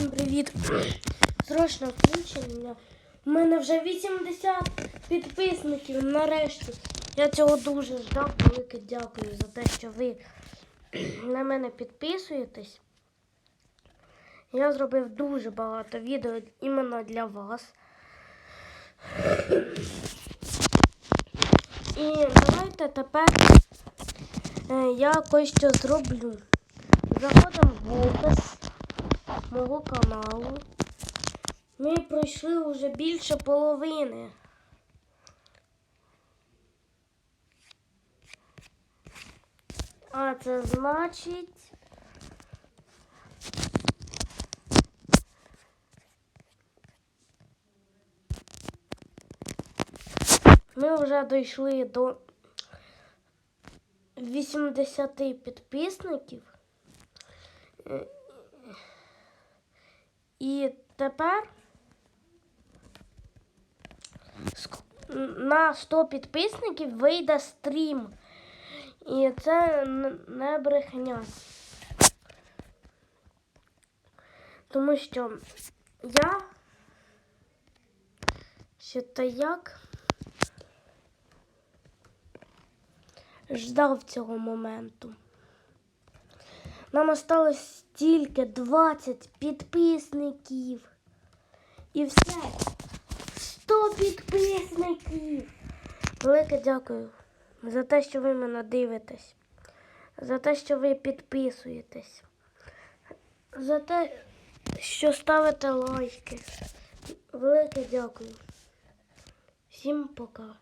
Всім привіт! Срочне включення. У мене вже 80 підписників нарешті. Я цього дуже ждав. Велике дякую за те, що ви на мене підписуєтесь. Я зробив дуже багато відео іменно для вас. І давайте тепер е, я кое що зроблю. Заходимо в опис мого каналу. Ми пройшли вже більше половини. А це значить. Ми вже дійшли до 80 підписників. Тепер на 100 підписників вийде стрім. І це не брехня. Тому що я ще та як ждав цього моменту. Нам осталось тільки 20 підписників. І все. 100 підписників. Велике дякую за те, що ви мене дивитесь. За те, що ви підписуєтесь. За те, що ставите лайки. Велике дякую. Всім пока.